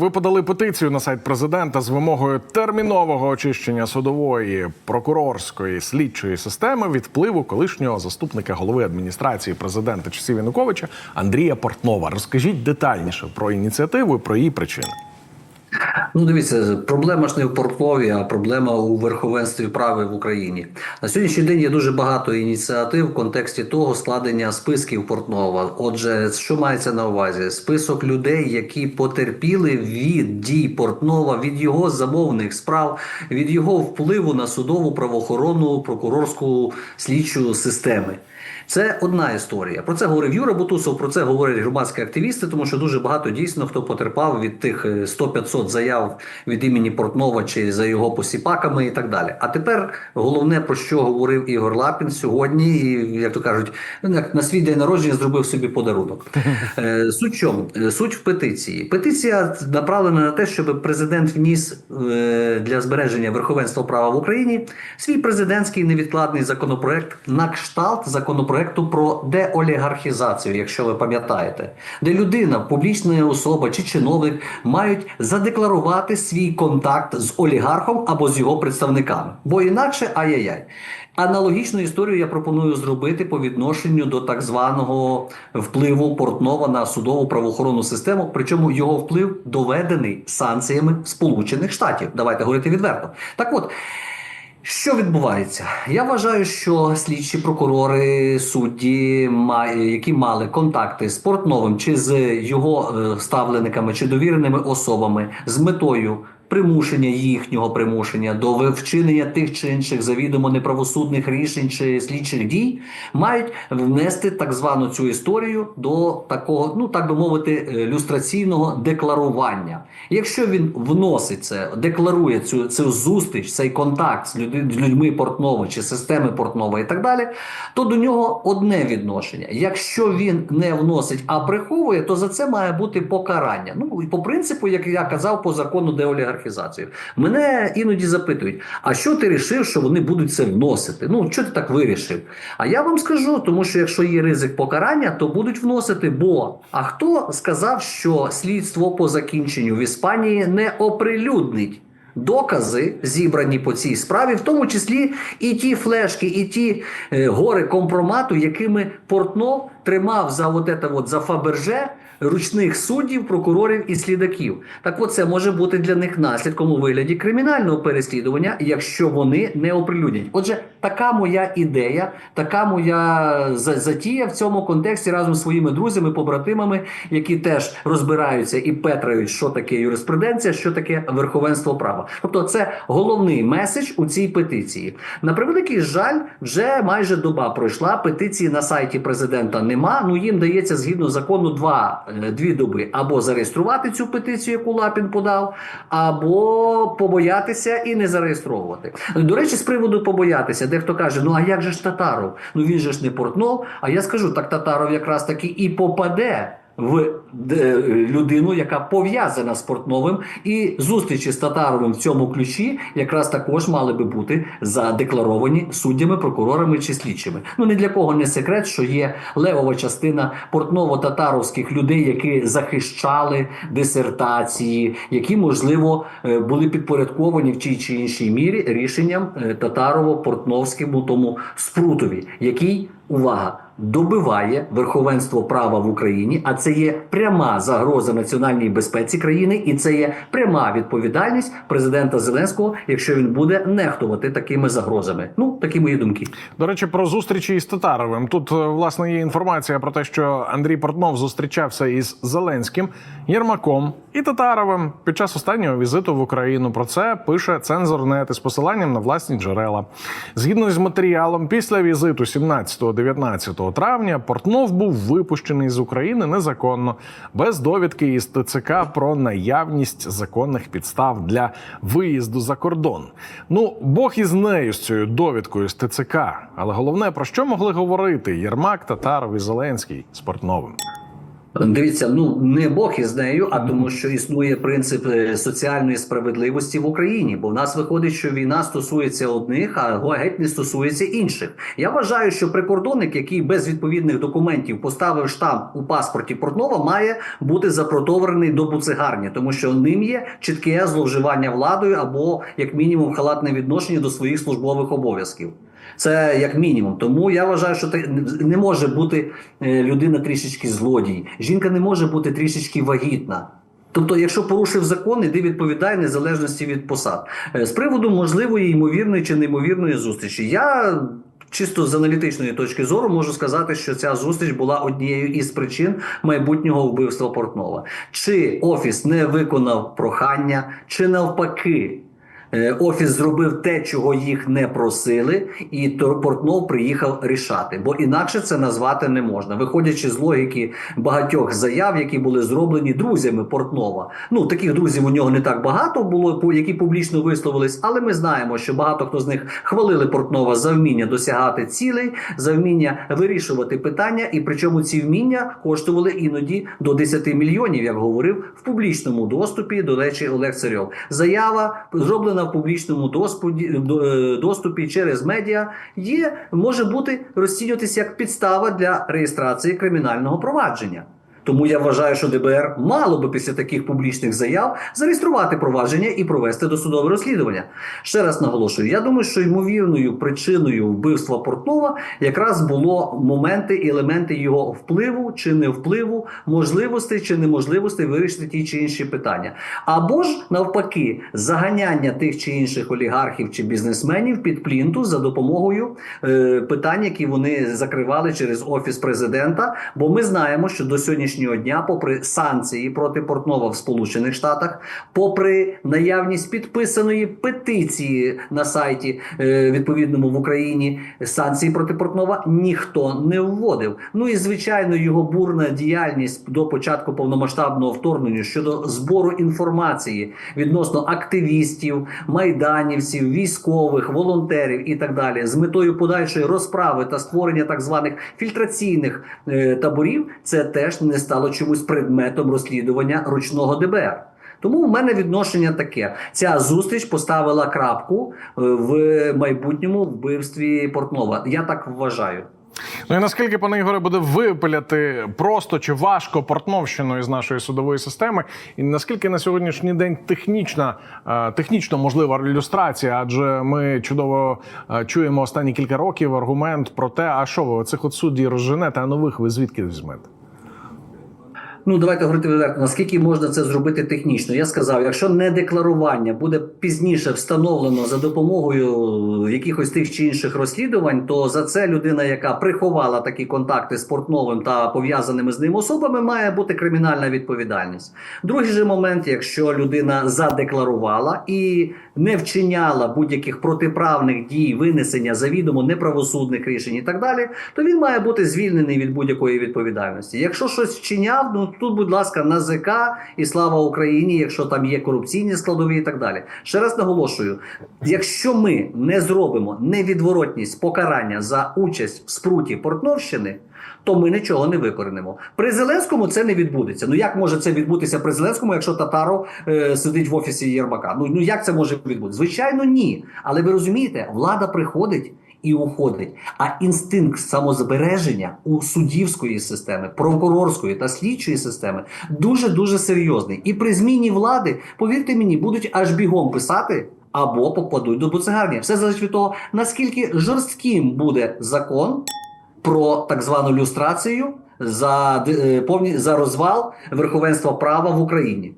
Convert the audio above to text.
Ви подали петицію на сайт президента з вимогою термінового очищення судової, прокурорської слідчої системи від впливу колишнього заступника голови адміністрації президента часів Януковича Андрія Портнова. Розкажіть детальніше про ініціативу і про її причини. Ну, дивіться, проблема ж не в Портнові, а проблема у верховенстві права в Україні. На сьогоднішній день є дуже багато ініціатив в контексті того складення списків Портнова. Отже, що мається на увазі? Список людей, які потерпіли від дій Портнова, від його замовних справ, від його впливу на судову правоохоронну прокурорську слідчу системи. Це одна історія. Про це говорив Юра Бутусов, про це говорять громадські активісти, тому що дуже багато дійсно хто потерпав від тих е, 100-500 заяв від імені Портнова чи за його посіпаками і так далі. А тепер головне про що говорив Ігор Лапін сьогодні, і як то кажуть, ну, як на свій день народження зробив собі подарунок. Е, Суть в чому? Е, Суть в петиції. Петиція направлена на те, щоб президент вніс е, для збереження верховенства права в Україні свій президентський невідкладний законопроект на кшталт законопроекту про деолігархізацію, якщо ви пам'ятаєте, де людина, публічна особа чи чиновник мають задекларувати свій контакт з олігархом або з його представниками, бо інакше ай-яй-яй. Аналогічну історію я пропоную зробити по відношенню до так званого впливу Портнова на судову правоохоронну систему. Причому його вплив доведений санкціями Сполучених Штатів. Давайте говорити відверто. Так от. Що відбувається? Я вважаю, що слідчі прокурори, судді, які мали контакти з Портновим чи з його ставленниками ставлениками чи довіреними особами з метою примушення їхнього примушення до вчинення тих чи інших завідомо неправосудних рішень чи слідчих дій, мають внести так звану цю історію до такого, ну так би мовити, е, люстраційного декларування. Якщо він вносить це, декларує цю, цю зустріч, цей контакт з, людьми Портнова чи системи Портнова і так далі, то до нього одне відношення. Якщо він не вносить, а приховує, то за це має бути покарання. Ну і по принципу, як я казав, по закону деолігархізацію. Мене іноді запитують: а що ти рішив, що вони будуть це вносити? Ну що ти так вирішив? А я вам скажу, тому що якщо є ризик покарання, то будуть вносити. Бо а хто сказав, що слідство по закінченню в Іспанії не оприлюднить? Докази зібрані по цій справі, в тому числі і ті флешки, і ті е, гори компромату, якими Портнов тримав за от это от, за Фаберже ручних суддів, прокурорів і слідаків. Так от це може бути для них наслідком у вигляді кримінального переслідування, якщо вони не оприлюднять. Отже, така моя ідея, така моя затія в цьому контексті разом з своїми друзями, побратимами, які теж розбираються і петрають, що таке юриспруденція, що таке верховенство права. Тобто, це головний меседж у цій петиції. На превеликий жаль, вже майже доба пройшла. Петиції на сайті президента нема. Ну їм дається згідно закону два е, дві доби або зареєструвати цю петицію, яку Лапін подав, або побоятися і не зареєстровувати. До речі, з приводу побоятися, дехто каже: ну а як же ж Татаров? Ну він же ж не Портнов. А я скажу, так Татаров якраз таки і попаде. В людину, яка пов'язана з Портновим, і зустрічі з Татаровим в цьому ключі якраз також мали би бути задекларовані суддями, прокурорами чи слідчими. Ну ні для кого не секрет, що є левова частина портново-татаровських людей, які захищали дисертації, які можливо е, були підпорядковані в тій чи іншій мірі рішенням е, татарово-портновському тому спрутові, який увага добиває верховенство права в Україні, а це є пряма загроза національній безпеці країни, і це є пряма відповідальність президента Зеленського, якщо він буде нехтувати такими загрозами. Ну такі мої думки. До речі, про зустрічі із Татаровим. Тут е, власне є інформація про те, що Андрій Портнов зустрічався із Зеленським, Єрмаком і Татаровим під час останнього візиту в Україну. Про це пише цензорнет із посиланням на власні джерела. Згідно з матеріалом, після візиту 17-19 травня Портнов був випущений з України незаконно, без довідки із ТЦК про наявність законних підстав для виїзду за кордон. Ну, Бог із нею з цією довідкою з ТЦК. Але головне про що могли говорити Єрмак, Татаров і Зеленський з Портновим. Дивіться, ну не Бог із нею, а тому, що існує принцип е, соціальної справедливості в Україні. Бо в нас виходить, що війна стосується одних, а геть не стосується інших. Я вважаю, що прикордонник, який без відповідних документів поставив штамп у паспорті Портнова, має бути запротоврений до буцегарні, тому що ним є чітке зловживання владою або як мінімум халатне відношення до своїх службових обов'язків. Це як мінімум. Тому я вважаю, що не може бути е, людина трішечки злодій. Жінка не може бути трішечки вагітна. Тобто, якщо порушив закон, іди відповідає незалежності від посад. Е, З приводу можливої ймовірної чи неймовірної зустрічі, я чисто з аналітичної точки зору можу сказати, що ця зустріч була однією із причин майбутнього вбивства Портнова. Чи офіс не виконав прохання, чи навпаки. Е, Офіс зробив те, чого їх не просили, і Портнов приїхав рішати. Бо інакше це назвати не можна. Виходячи з логіки багатьох заяв, які були зроблені друзями Портнова. Ну таких друзів у нього не так багато було, які публічно висловились, але ми знаємо, що багато хто з них хвалили Портнова за вміння досягати цілей, за вміння вирішувати питання, і причому ці вміння коштували іноді до 10 мільйонів, як говорив в публічному доступі. До речі, Олег Царьов. Заява зроблена в публічному е, доступі через медіа, є може бути розцінюватися як підстава для реєстрації кримінального провадження. Тому я вважаю, що ДБР мало би після таких публічних заяв зареєструвати провадження і провести досудове розслідування. Ще раз наголошую: я думаю, що ймовірною причиною вбивства Портнова якраз було моменти і елементи його впливу чи не впливу, можливостей чи неможливостей вирішити ті чи інші питання. Або ж навпаки, заганяння тих чи інших олігархів чи бізнесменів під плінту за допомогою е, питань, які вони закривали через офіс президента. Бо ми знаємо, що до сьогоднішнього дня, попри санкції проти Портнова в Сполучених Штатах, попри наявність підписаної петиції на сайті е, відповідному в Україні санкції проти Портнова ніхто не вводив. Ну і звичайно, його бурна діяльність до початку повномасштабного вторгнення щодо збору інформації відносно активістів, майданівців, військових, волонтерів і так далі, з метою подальшої розправи та створення так званих фільтраційних е, таборів, це теж не стало чомусь предметом розслідування ручного ДБР. Тому в мене відношення таке: ця зустріч поставила крапку е, в майбутньому вбивстві Портнова. Я так вважаю. Ну і наскільки пане Ігоре буде випиляти просто чи важко портновщину із нашої судової системи, і наскільки на сьогоднішній день технічна, е, технічно можлива ілюстрація? Адже ми чудово е, чуємо останні кілька років аргумент про те, а що ви цих от судді розженете, а нових ви звідки візьмете? Ну, давайте говорити відверто, наскільки можна це зробити технічно. Я сказав, якщо не декларування буде пізніше встановлено за допомогою якихось тих чи інших розслідувань, то за це людина, яка приховала такі контакти з Портновим та пов'язаними з ним особами, має бути кримінальна відповідальність. Другий же момент, якщо людина задекларувала і не вчиняла будь-яких протиправних дій, винесення завідомо неправосудних рішень і так далі, то він має бути звільнений від будь-якої відповідальності. Якщо щось вчиняв, ну тут, будь ласка, НАЗК і слава Україні, якщо там є корупційні складові і так далі. Ще раз наголошую: якщо ми не зробимо невідворотність покарання за участь в спруті Портновщини. То ми нічого не викоренимо. При Зеленському це не відбудеться. Ну як може це відбутися при Зеленському, якщо Татаров е, сидить в офісі Єрмака? Ну, ну як це може відбутися? Звичайно, ні. Але ви розумієте, влада приходить і уходить. А інстинкт самозбереження у суддівської системи, прокурорської та слідчої системи дуже дуже серйозний. І при зміні влади, повірте мені, будуть аж бігом писати. Або попадуть до буцегарні. Все залежить від того, наскільки жорстким буде закон про так звану люстрацію за, е, повні, за розвал верховенства права в Україні.